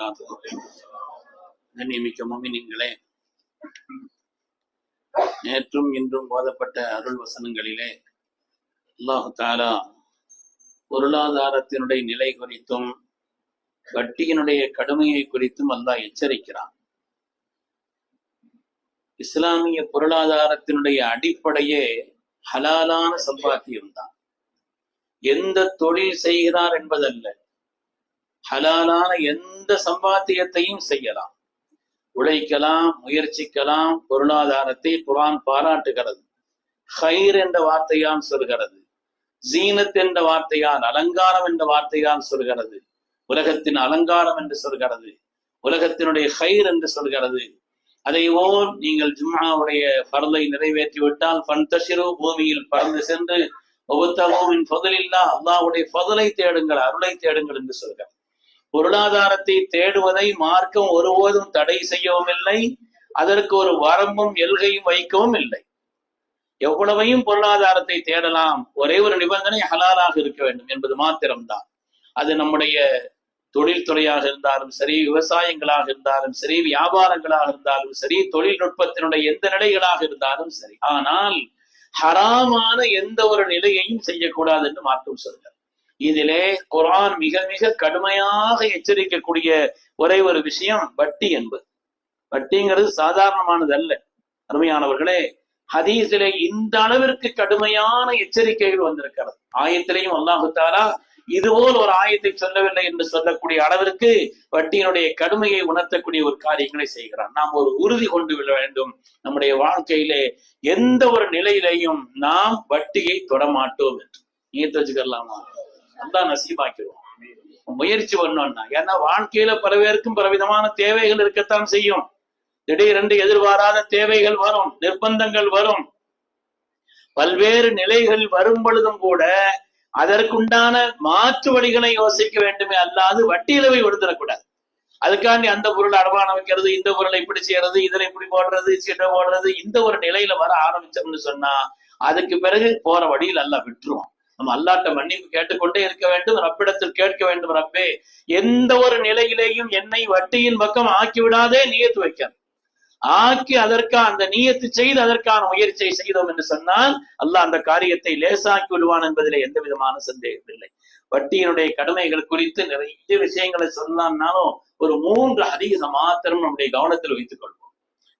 வரகாத்துவரே மோமினிங்களே நேற்றும் இன்றும் போதப்பட்ட அருள் வசனங்களிலே அல்லாஹு தாலா பொருளாதாரத்தினுடைய நிலை குறித்தும் வட்டியினுடைய கடுமையை குறித்தும் அல்லாஹ் எச்சரிக்கிறான். இஸ்லாமிய பொருளாதாரத்தினுடைய அடிப்படையே ஹலாலான சம்பாத்தியம்தான். எந்த தொழில் செய்கிறார் என்பதல்ல. ஹலாலான எந்த சம்பாத்தியத்தையும் செய்யலாம். உழைக்கலாம் முயற்சிக்கலாம் பொருளாதாரத்தை குரான் பாராட்டுகிறது. ஹைர் என்ற வார்த்தையால் சொல்கிறது. ஜீனத் என்ற வார்த்தையால் அலங்காரம் என்ற வார்த்தையால் சொல்கிறது. உலகத்தின் அலங்காரம் என்று சொல்கிறது. உலகத்தினுடைய ஹைர் என்று சொல்கிறது. அதை ஓர் நீங்கள் ஜும்மாவுடைய பரலை நிறைவேற்றி விட்டால் பந்தசிறு பூமியில் பறந்து சென்று ஒவ்வொருத்தகவின் பதிலில்லா அல்லாவுடைய பதிலை தேடுங்கள் அருளை தேடுங்கள் என்று சொல்கிறார். பொருளாதாரத்தை தேடுவதை மார்க்கம் ஒருபோதும் தடை செய்யவும் இல்லை அதற்கு ஒரு வரம்பும் எல்கையும் வைக்கவும் இல்லை. எவ்வளவையும் பொருளாதாரத்தை தேடலாம். ஒரே ஒரு நிபந்தனை ஹலாலாக இருக்க வேண்டும் என்பது மாத்திரம்தான். அது நம்முடைய தொழில்துறையாக இருந்தாலும் சரி விவசாயங்களாக இருந்தாலும் சரி வியாபாரங்களாக இருந்தாலும் சரி தொழில்நுட்பத்தினுடைய எந்த நிலைகளாக இருந்தாலும் சரி. ஆனால் ஹராமான எந்த ஒரு நிலையையும் செய்யக்கூடாது என்று மார்க்கம் சொல்கிறார் இதிலே குரான் மிக மிக கடுமையாக எச்சரிக்கக்கூடிய ஒரே ஒரு விஷயம் வட்டி என்பது. வட்டிங்கிறது சாதாரணமானது அல்ல. அருமையானவர்களே ஹதீஸிலே இந்த அளவிற்கு கடுமையான எச்சரிக்கைகள் வந்திருக்கிறது. ஆயத்திலையும் அல்லாஹு இதுபோல் ஒரு ஆயத்தை சொல்லவில்லை என்று சொல்லக்கூடிய அளவிற்கு வட்டியினுடைய கடுமையை உணர்த்தக்கூடிய ஒரு காரியங்களை செய்கிறான். நாம் ஒரு உறுதி கொண்டு விட வேண்டும். நம்முடைய வாழ்க்கையிலே எந்த ஒரு நிலையிலையும் நாம் வட்டியை தொடமாட்டோம் என்று. நீத்து வச்சுக்கலாமா? நல்லா நசீபாக்கிடுவோம் முயற்சி பண்ணோம்னா ஏன்னா வாழ்க்கையில பல பேருக்கும் பலவிதமான தேவைகள் இருக்கத்தான் செய்யும். திடீரென்று எதிர்பாராத தேவைகள் வரும் நிர்பந்தங்கள் வரும். பல்வேறு நிலைகள் வரும் பொழுதும் கூட அதற்குண்டான மாற்று வழிகளை யோசிக்க வேண்டுமே அல்லாது வட்டியில போய் விடுதரக்கூடாது அதுக்காண்டி அந்த பொருள் அடமானம் வைக்கிறது இந்த பொருளை இப்படி செய்யறது இதுல இப்படி போடுறது சீட்டை போடுறது இந்த ஒரு நிலையில வர ஆரம்பிச்சோம்னு சொன்னா அதுக்கு பிறகு போற வழியில் அல்ல விட்டுருவோம். நம்ம அல்லாட்ட மன்னிப்பு கேட்டுக்கொண்டே இருக்க வேண்டும் ரப்பிடத்தில் கேட்க வேண்டும் ரப்பே. எந்த ஒரு நிலையிலேயும் என்னை வட்டியின் பக்கம் ஆக்கி விடாதே நியத்து வைக்க ஆக்கி அதற்கான அந்த நீயத்து செய்து அதற்கான முயற்சியை செய்தோம் என்று சொன்னால் அல்லாஹ் அந்த காரியத்தை லேசாக்கி விடுவான் என்பதில் எந்த விதமான சந்தேகம் இல்லை. வட்டியினுடைய கடமைகள் குறித்து நிறைய விஷயங்களை சொல்லலாம்னாலும் ஒரு மூன்று அதிக மாத்திரம் நம்முடைய கவனத்தில் வைத்துக் கொள்ளும்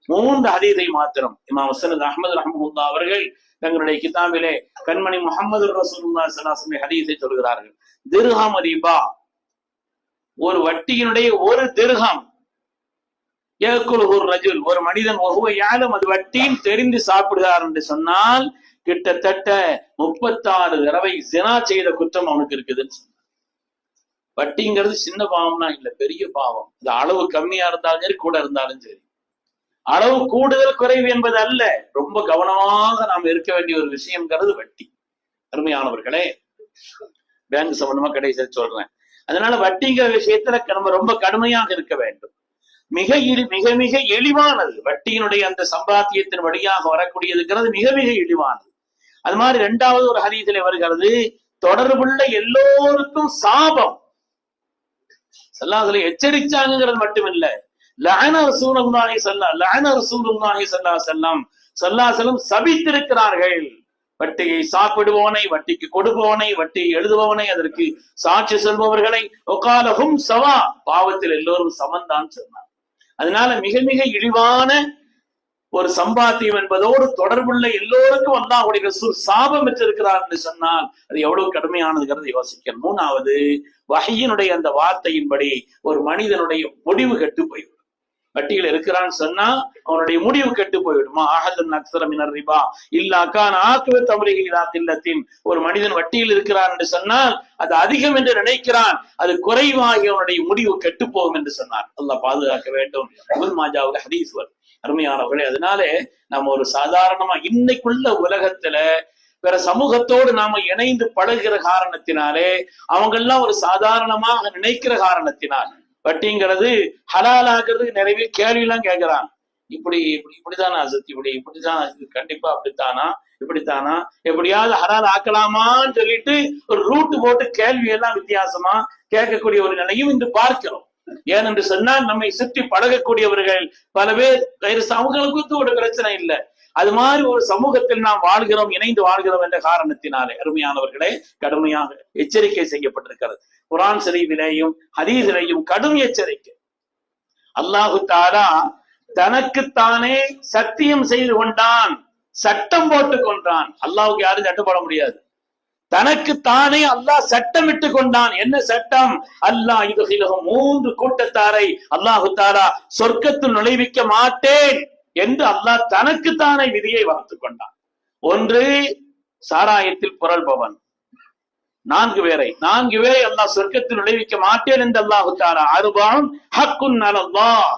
மூன்று ஹதீதை மாத்திரம் இமா வசனத் அஹமது ரஹமுல்லா அவர்கள் தங்களுடைய கிதாபிலே கண்மணி முகமது ரசூல்லா சலாசமி ஹதீஸை சொல்கிறார்கள். திருஹம் ரிபா ஒரு வட்டியினுடைய ஒரு திருகம் ஒரு ரஜுல். ஒரு மனிதன் ஒவ்வொரு யாரும் அது வட்டியும் தெரிந்து சாப்பிடுகிறார் என்று சொன்னால் கிட்டத்தட்ட முப்பத்தாறு தடவை ஜினா செய்த குற்றம் அவனுக்கு இருக்குதுன்னு சொன்னான். வட்டிங்கிறது சின்ன பாவம்னா இல்ல பெரிய பாவம். இந்த அளவு கம்மியா இருந்தாலும் சரி கூட இருந்தாலும் சரி. அளவு கூடுதல் குறைவு என்பது அல்ல. ரொம்ப கவனமாக நாம் இருக்க வேண்டிய ஒரு விஷயம்ங்கிறது வட்டி. அருமையானவர்களே பேங்க் சம்பந்தமா கடைசியா சொல்றேன். அதனால வட்டிங்கிற விஷயத்துல நம்ம ரொம்ப கடுமையாக இருக்க வேண்டும். மிக மிக மிக எளிவானது வட்டியினுடைய அந்த சம்பாத்தியத்தின் வழியாக வரக்கூடியதுங்கிறது மிக மிக எளிவானது அது மாதிரி இரண்டாவது ஒரு ஹரீதிலே வருகிறது தொடர்புள்ள எல்லோருக்கும் சாபம். எச்சரிச்சாங்கிறது மட்டுமில்ல. லஹன ரசூலுல்லாஹி சல்லா லஹன ரசூலுல்லாஹி சல்லா செல்லம் சல்லா செல்லம் சபித்திருக்கிறார்கள். வட்டியை சாப்பிடுபவனை வட்டிக்கு கொடுப்பவனை வட்டி எழுதுபவனை அதற்கு சாட்சி சொல்பவர்களை ஒகாலகும் சவா பாவத்தில் எல்லோரும் சமந்தான் சொன்னார். அதனால மிக மிக இழிவான ஒரு சம்பாத்தியம் என்பதோடு தொடர்புள்ள எல்லோருக்கும் அல்லாஹுடைய ரசூல் சாபம் பெற்றிருக்கிறார் என்று சொன்னால் அது எவ்வளவு கடுமையானதுங்கிறது யோசிக்கணும். மூணாவது வகையினுடைய அந்த வார்த்தையின்படி ஒரு மனிதனுடைய முடிவு கெட்டு போய்விடும். வட்டியில் இருக்கிறான்னு சொன்னா அவனுடைய முடிவு கெட்டு போய்விடுமா ஆகதன் அக்சரமினர் ரிபா. இல்லாக்கான் ஆக்குவ தமிழிகளா தில்லத்தின். ஒரு மனிதன் வட்டியில் இருக்கிறான் என்று சொன்னால் அது அதிகம் என்று நினைக்கிறான். அது குறைவாகி அவனுடைய முடிவு கெட்டு போகும் என்று சொன்னார். அல்லாஹ் பாதுகாக்க வேண்டும். அபுல் மாஜாவுக்கு ஹதீஸ் அருமையானவர்களே அதனாலே நம்ம ஒரு சாதாரணமா இன்னைக்குள்ள உலகத்துல வேற சமூகத்தோடு நாம இணைந்து பழகிற காரணத்தினாலே அவங்க எல்லாம் ஒரு சாதாரணமாக நினைக்கிற காரணத்தினால் வட்டிங்கிறது ஹலாலாகிறது நிறைய கேள்வி எல்லாம் கேட்கிறான் இப்படி இப்படி இப்படிதானா அசத்? இப்படி இப்படிதான் இது கண்டிப்பா அப்படித்தானா? இப்படித்தானா? எப்படியாவது ஹலால் ஆக்கலாமான்னு சொல்லிட்டு ஒரு ரூட் போட்டு கேள்வி எல்லாம் வித்தியாசமா கேட்கக்கூடிய ஒரு நிலையும் இன்று பார்க்கிறோம். ஏனென்று சொன்னால் நம்மை சுற்றி பழகக்கூடியவர்கள் பல பேர் வைரஸ் அவங்களுக்கு ஒரு பிரச்சனை இல்லை. அது மாதிரி ஒரு சமூகத்தில் நாம் வாழ்கிறோம் இணைந்து வாழ்கிறோம் என்ற காரணத்தினாலே. அருமையானவர்களே கடுமையாக எச்சரிக்கை செய்யப்பட்டிருக்கிறது. குரான் ஷரீஃபிலேயும் ஹதீஸிலேயும் கடும் எச்சரிக்கை. அல்லாஹு தாரா தனக்குத்தானே சத்தியம் செய்து கொண்டான் சட்டம் போட்டுக் கொண்டான் அல்லாவுக்கு யாரும் சட்டம் போட முடியாது. தனக்கு தானே அல்லாஹ் சட்டமிட்டு கொண்டான். என்ன சட்டம்? அல்லாஹ் இது மூன்று கூட்டத்தாரை அல்லாஹு தாரா சொர்க்கத்தில் நுழைவிக்க மாட்டேன். என்று அல்லாஹ் தனக்குத்தானே விதியை வகுத்துக் கொண்டான். ஒன்று சாராயத்தில் புரள்பவன் நான்கு பேரை நான்கு பேரை அல்லாஹ் சொர்க்கத்தில் நுழைவிக்க மாட்டேன் என்று அல்லாஹு தாரா அருபாம் ஹக்குன் அல்லாஹ்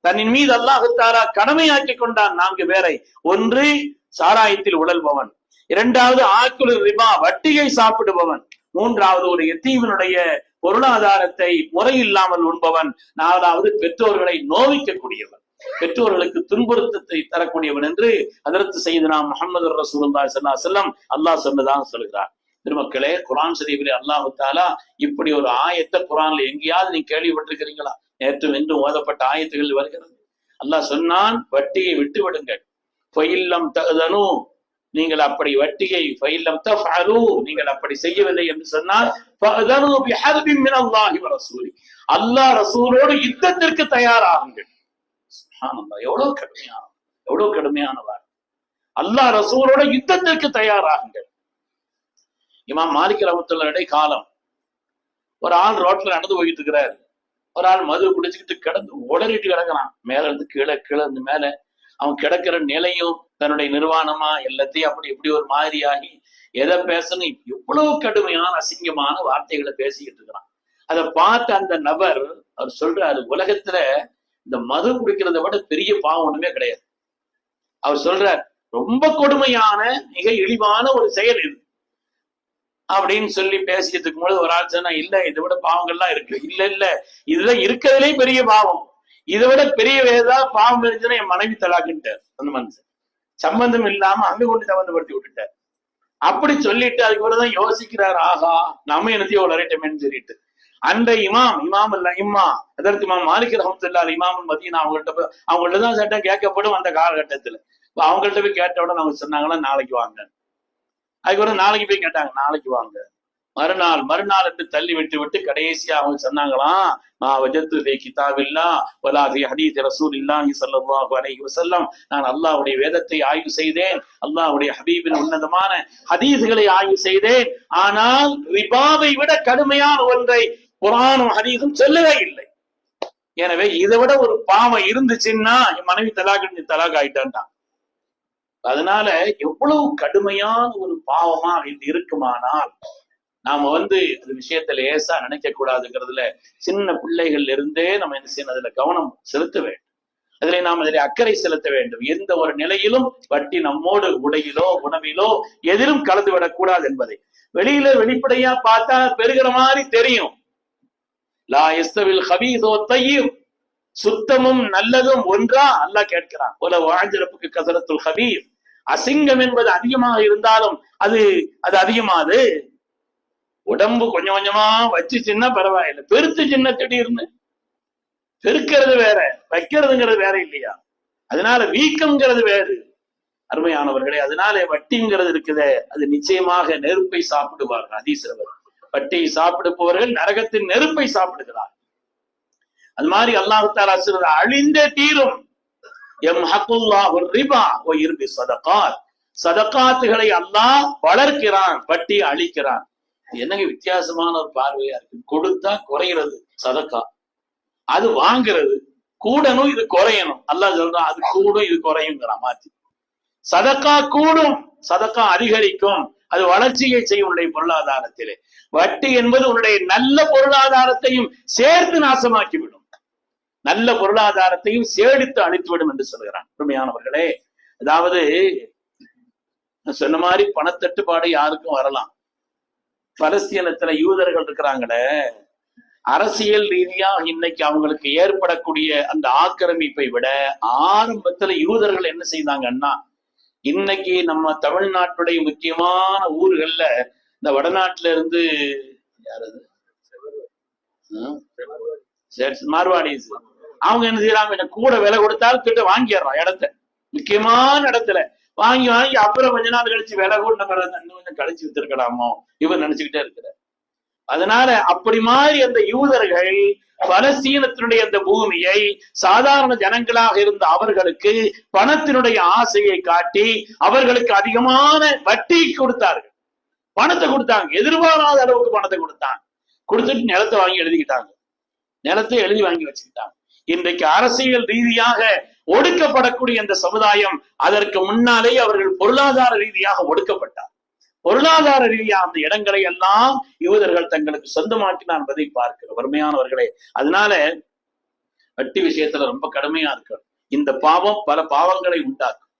தன்னின் மீது அல்லாஹு தாரா கடமையாக்கி கொண்டான் நான்கு பேரை. ஒன்று சாராயத்தில் உழல்பவன் இரண்டாவது ஆக்குலு ரிபா வட்டியை சாப்பிடுபவன். மூன்றாவது ஒரு எத்தீவனுடைய பொருளாதாரத்தை முறையில்லாமல் உண்பவன். நாலாவது பெற்றோர்களை நோவிக்கக்கூடியவன். பெற்றோர்களுக்கு துன்புறுத்தத்தை தரக்கூடியவன் என்று அதற்கு செய்தனா முகமது ரசூலுல்லாஹி ஸல்லல்லாஹு அலைஹி அல்லாஹ் சொன்னதாக சொல்கிறார். திருமக்களே குரான் சரீபிலே அல்லாஹு தாலா இப்படி ஒரு ஆயத்தை குரான்ல எங்கேயாவது நீங்க கேள்விப்பட்டிருக்கிறீங்களா? நேற்று என்று ஓதப்பட்ட ஆயத்துகள் வருகிறது. அல்லாஹ் சொன்னான் வட்டியை விட்டு விடுங்கள். பொயில்லம் தகுதனு நீங்கள் அப்படி வட்டியை ஃபைல்லம் தஃஅலு நீங்கள் அப்படி செய்யவில்லை என்று சொன்னால் ஃபஅதனு பிஹர்பின் மின் அல்லாஹி வ ரசூலி. அல்லாஹ் ரசூலோடு யுத்தத்திற்கு தயாராகுங்கள். சுஹானந்தா எவ்வளவு கடுமையான எவ்வளவு கடுமையானவர். அல்லாஹ் ரசூலோட யுத்தத்திற்கு தயாராகுங்கள். இமாம் மாலிக் ரஹமத்துல்லாஹி காலம் ஒரு ஆள் ரோட்ல நடந்து போயிட்டு இருக்கிறாரு. ஒரு ஆள் மது குடிச்சுக்கிட்டு கிடந்து உடறிட்டு கிடக்குறான். மேல இருந்து கீழே கீழே இருந்து மேல. அவன் கிடக்கிற நிலையும் தன்னுடைய நிர்வாணமா எல்லாத்தையும் அப்படி இப்படி ஒரு மாதிரியாகி எதை பேசணும் எவ்வளவு கடுமையான அசிங்கமான வார்த்தைகளை பேசிக்கிட்டு இருக்கிறான். அதை பார்த்த அந்த நபர் அவர் சொல்றாரு உலகத்துல இந்த மது குடிக்கிறத விட பெரிய பாவம் ஒண்ணுமே கிடையாது. அவர் சொல்ற ரொம்ப கொடுமையான மிக இழிவான ஒரு செயல் இது. அப்படின்னு சொல்லி பேசிட்டு இருக்கும்போது ஒரு ஆள் சொன்னா இல்ல இதை விட பாவங்கள்லாம் இருக்கு. இல்ல இல்ல இதுல இருக்கிறதுலே பெரிய பாவம். இதை விட பெரிய வேதா பாவம் இருந்துச்சுன்னா என் மனைவி தலாக்குன்ட்டார். அந்த மனுஷன். சம்பந்தம் இல்லாம அங்க கொண்டு சம்பந்தப்படுத்தி விட்டுட்டார். அப்படி சொல்லிட்டு அதுக்கு தான் யோசிக்கிறார் ஆகா நம்ம என்னத்தையும் வளரட்டமேன்னு சொல்லிட்டு. அந்த இமாம் இமாம் இல்ல இம்மா அதற்கு இமாம் மாலிக் ரஹமத்துல்லா இமாம் மதியனா அவங்கள்ட்ட போய் அவங்கள்ட்ட தான் சட்டம் கேட்கப்படும் அந்த காலகட்டத்துல. அவங்கள்ட்ட போய் கேட்ட உடனே அவங்க சொன்னாங்களா நாளைக்கு வாங்க. அதுக்கப்புறம் நாளைக்கு போய் கேட்டாங்க நாளைக்கு வாங்க. மறுநாள் மறுநாள் என்று தள்ளி விட்டு விட்டு கடைசியா அவங்க சொன்னாங்களாம் நான் வஜத்து தே கிதாபில்லா வலாதி ஹதீத் ரசூல் இல்லாஹி ஸல்லல்லாஹு அலைஹி வசல்லம் நான் அல்லாஹுடைய வேதத்தை ஆய்வு செய்தேன் அல்லாஹுடைய ஹபீபின் உன்னதமான ஹதீஸ்களை ஆய்வு செய்தேன். ஆனால் ரிபாவை விட கடுமையான ஒன்றை குர்ஆனும் ஹதீஸும் சொல்லவே இல்லை. எனவே இதை விட ஒரு பாவம் இருந்துச்சுன்னா என் மனைவி தலாக் தலாக் ஆயிட்டான்டான் அதனால எவ்வளவு கடுமையான ஒரு பாவமா இது இருக்குமானால் நாம வந்து அது விஷயத்துல ஏசா நினைக்க கூடாதுங்கிறதுல சின்ன பிள்ளைகள்ல இருந்தே நம்ம என்ன செய்யணும்? அதுல கவனம் செலுத்த வேண்டும். அதிலே நாம் அதிலே அக்கறை செலுத்த வேண்டும். எந்த ஒரு நிலையிலும் வட்டி நம்மோடு உடையிலோ உணவிலோ எதிலும் கலந்து விடக்கூடாது என்பதை. வெளியில வெளிப்படையா பார்த்தா பெருகிற மாதிரி தெரியும். லா எஸ்தவில் ஹபீசோ தையும் சுத்தமும் நல்லதும் ஒன்றா அல்லாஹ் கேட்கிறான். உல வாழ்ந்திருப்புக்கு கசரத்துல் ஹபீஸ். அசிங்கம் என்பது அதிகமாக இருந்தாலும் அது அது அதிகமாது. உடம்பு கொஞ்சம் கொஞ்சமா வச்சு சின்ன பரவாயில்ல. பெருத்து சின்ன திடீர்னு. பெருக்கிறது வேற வைக்கிறதுங்கிறது வேற இல்லையா? அதனால வீக்கம்ங்கிறது வேறு. அருமையானவர்களே அதனால வட்டிங்கிறது இருக்குதே அது நிச்சயமாக நெருப்பை சாப்பிடுவார்கள் அதீசிரவர் பட்டியை சாப்பிடுபவர்கள் நரகத்தின் நெருப்பை சாப்பிடுகிறார். அது மாதிரி அல்லாஹு தாலா சொல்றது அழிந்தே தீரும் எம் ஹக்குல்லாஹு ரிபா ஓ இருபி சதகாத். சதக்காத்துகளை அல்லாஹ் வளர்க்கிறான் வட்டி அழிக்கிறான். என்னங்க வித்தியாசமான ஒரு பார்வையா இருக்கு? கொடுத்தா குறையிறது சதக்கா அது வாங்குறது கூடணும் இது குறையணும். அல்லாஹ் சொல்றான் அது கூடும் இது குறையுங்கிறான் மாத்தி சதக்கா கூடும் சதக்கா அதிகரிக்கும். அது வளர்ச்சியை செய்யும் உன்னுடைய பொருளாதாரத்திலே. வட்டி என்பது உன்னுடைய நல்ல பொருளாதாரத்தையும் சேர்த்து நாசமாக்கி விடும் நல்ல பொருளாதாரத்தையும் சேடித்து அழித்துவிடும் என்று சொல்கிறான். உண்மையானவர்களே அதாவது சொன்ன மாதிரி பணத்தட்டுப்பாடு யாருக்கும் வரலாம். பலஸ்தீனத்துல யூதர்கள் இருக்கிறாங்களே அரசியல் ரீதியா இன்னைக்கு அவங்களுக்கு ஏற்படக்கூடிய அந்த ஆக்கிரமிப்பை விட ஆரம்பத்துல யூதர்கள் என்ன செய்தாங்கன்னா இன்னைக்கு நம்ம தமிழ்நாட்டுடைய முக்கியமான ஊர்கள்ல இந்த வடநாட்டுல இருந்து யாரது சரி மார்வாடிஸ் அவங்க என்ன செய்யறாங்க? என்ன கூட விலை கொடுத்தாலும் திட்ட வாங்கிடுறான் இடத்த. முக்கியமான இடத்துல. வாங்கி வாங்கி அப்புறம் கொஞ்ச நாள் கழிச்சு விலை கூட நம்ம கொஞ்சம் கழிச்சு வித்திருக்கலாமோ? இவர் நினைச்சுக்கிட்டே இருக்கிறார். அதனால அப்படி மாதிரி அந்த யூதர்கள் பலஸ்தீனத்தினுடைய அந்த பூமியை சாதாரண ஜனங்களாக இருந்த அவர்களுக்கு பணத்தினுடைய ஆசையை காட்டி அவர்களுக்கு அதிகமான வட்டி கொடுத்தார்கள். பணத்தை கொடுத்தாங்க. எதிர்பாராத அளவுக்கு பணத்தை கொடுத்தாங்க. கொடுத்துட்டு நிலத்தை வாங்கி எழுதிக்கிட்டாங்க. நிலத்தை எழுதி வாங்கி வச்சுக்கிட்டாங்க. இன்றைக்கு அரசியல் ரீதியாக ஒடுக்கப்படக்கூடிய அந்த சமுதாயம் அதற்கு முன்னாலே அவர்கள் பொருளாதார ரீதியாக ஒடுக்கப்பட்டார். பொருளாதார ரீதியா அந்த இடங்களை எல்லாம் யூதர்கள் தங்களுக்கு சொந்தமாக்கினார் என்பதை பார்க்கிறோம். வறுமையானவர்களே அதனால வட்டி விஷயத்துல ரொம்ப கடுமையா இருக்கணும் இந்த பாவம் பல பாவங்களை உண்டாக்கும்.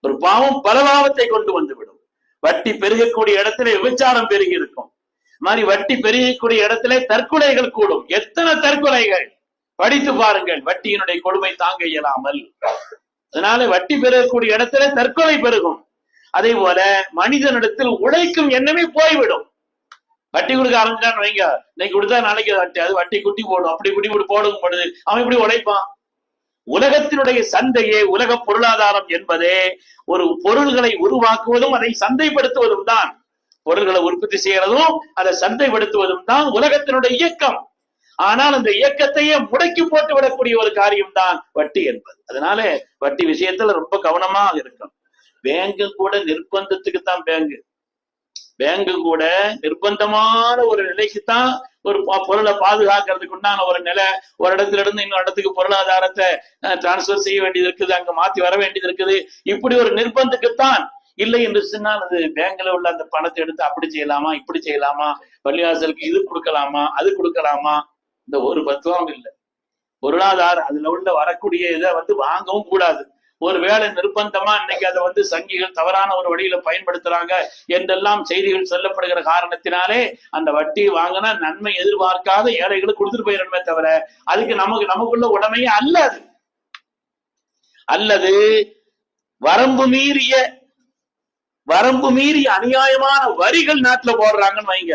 ஒரு பாவம் பல பாவத்தை கொண்டு வந்து விடும் வட்டி பெருகக்கூடிய இடத்துல விபச்சாரம் பெருகி இருக்கும். மாதிரி வட்டி பெருகக்கூடிய இடத்துல தற்கொலைகள் கூடும். எத்தனை தற்கொலைகள்? படித்து பாருங்கள் வட்டியினுடைய கொடுமை தாங்க இயலாமல். அதனால வட்டி பெருகக்கூடிய இடத்துல தற்கொலை பெருகும். அதே போல மனிதனிடத்தில் உழைக்கும் எண்ணமே போய்விடும். வட்டி கொடுக்க ஆரம்பிச்சான்னு வைங்க. இன்னைக்கு கொடுத்தா நாளைக்கு வட்டி அது வட்டி குட்டி போடும். அப்படி குட்டி போட்டு போடும் பொழுது அவன் இப்படி உழைப்பான். உலகத்தினுடைய சந்தையே உலக பொருளாதாரம் என்பதே ஒரு பொருள்களை உருவாக்குவதும் அதை சந்தைப்படுத்துவதும் தான். பொருள்களை உற்பத்தி செய்யறதும் அதை சந்தைப்படுத்துவதும் தான் உலகத்தினுடைய இயக்கம். ஆனால் அந்த இயக்கத்தையே முடக்கி போட்டு விடக்கூடிய ஒரு காரியம் தான் வட்டி என்பது. அதனால வட்டி விஷயத்துல ரொம்ப கவனமா இருக்கும் பேங்கு கூட நிர்பந்தத்துக்கு தான் பேங்கு. பேங்கு கூட நிர்பந்தமான ஒரு நிலைக்கு தான் ஒரு பொருளை பாதுகாக்கிறதுக்கு உண்டான ஒரு நிலை. ஒரு இடத்துல இருந்து இன்னொரு இடத்துக்கு பொருளாதாரத்தை டிரான்ஸ்பர் செய்ய வேண்டியது இருக்குது அங்க மாத்தி வர வேண்டியது இருக்குது. இப்படி ஒரு நிர்பந்தத்துக்குத்தான். இல்லை என்று சொன்னால் அது பேங்க்ல உள்ள அந்த பணத்தை எடுத்து அப்படி செய்யலாமா இப்படி செய்யலாமா பள்ளிவாசலுக்கு இது கொடுக்கலாமா அது கொடுக்கலாமா? இந்த ஒரு பத்துவம் இல்லை. பொருளாதாரம் அதுல உள்ள வரக்கூடிய இதை வந்து வாங்கவும் கூடாது. ஒருவேளை நிர்பந்தமா இன்னைக்கு அதை வந்து சங்கிகள் தவறான ஒரு வழியில பயன்படுத்துறாங்க என்றெல்லாம் செய்திகள் சொல்லப்படுகிற காரணத்தினாலே அந்த வட்டி வாங்கினா நன்மை எதிர்பார்க்காத ஏழைகளுக்கு கொடுத்துட்டு போயிடணுமே தவிர அதுக்கு நமக்கு நமக்குள்ள உடமையே அல்ல அது. அல்லது வரம்பு மீறிய வரம்பு மீறிய அநியாயமான வரிகள் நாட்டுல போடுறாங்கன்னு வைங்க.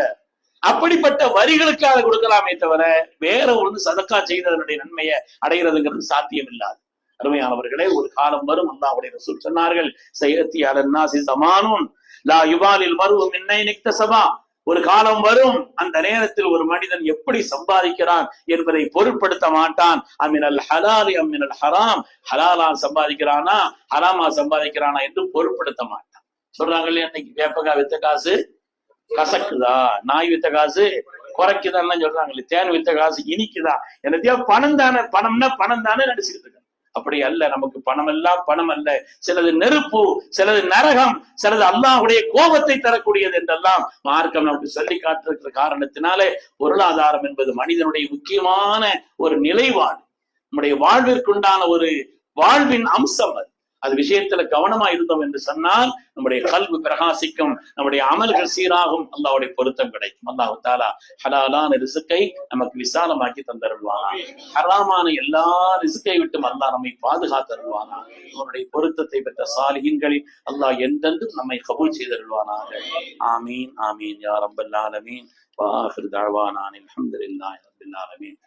அப்படிப்பட்ட வரிகளுக்கு அதை கொடுக்கலாமே தவிர வேற ஒன்று சதக்கா செய்ததனுடைய நன்மையை அடைகிறதுங்கிறது சாத்தியம் இல்லாது அருமையானவர்களே ஒரு காலம் வரும் அல்லாவுடைய ரசூல் சொன்னார்கள் சையத்தி அலன்னாசி சமானுன் லா யுபாலில் மருவும் என்னை நிக்த சபா ஒரு காலம் வரும் அந்த நேரத்தில் ஒரு மனிதன் எப்படி சம்பாதிக்கிறான் என்பதை பொருட்படுத்த மாட்டான். அமினல் ஹலாலி அமினல் ஹராம். ஹலாலா சம்பாதிக்கிறானா ஹராமா சம்பாதிக்கிறானா என்று பொருட்படுத்த மாட்டான். சொல்றாங்க இல்லையா இன்னைக்கு? வேப்பகா வித்த காசு கசக்குதா? நாய் வித்த காசு குறைக்குதான்னு சொல்றாங்களே தேன் வித்த காசு இனிக்குதா? என்னத்தையோ பணம் தானே பணம்னா பணம் தானே நடிச்சுக்கிட்டு அப்படி அல்ல நமக்கு பணம் எல்லாம் பணம் அல்ல. சிலது நெருப்பு சிலது நரகம் சிலது அல்லாஹுடைய கோபத்தை தரக்கூடியது என்றெல்லாம் மார்க்கம் நமக்கு சொல்லி காட்டிருக்கிற காரணத்தினாலே பொருளாதாரம் என்பது மனிதனுடைய முக்கியமான ஒரு நிலைவாடு நம்முடைய வாழ்விற்குண்டான ஒரு வாழ்வின் அம்சம் அது. அது விஷயத்துல கவனமா இருந்தோம் என்று சொன்னால் நம்முடைய கல்வி பிரகாசிக்கும் நம்முடைய அமல்கள் சீராகும் அல்லாவுடைய பொருத்தம் கிடைக்கும். அல்லாஹு தாலா ஹலாலான ரிசுக்கை நமக்கு விசாலமாக்கி தந்தருவானா ஹராமான எல்லா ரிசுக்கை விட்டும் அல்லாஹ் நம்மை பாதுகாத்தருவானா அவனுடைய பொருத்தத்தை பெற்ற சாலிகின்களில் அல்லாஹ் எந்தெந்தும் நம்மை கபூல் செய்தருவானாக ஆமீன் ஆமீன். யா ரப்பல் ஆலமீன். வாஹிர் தஅவானா அனில் ரப்பில் ஆலமீன்.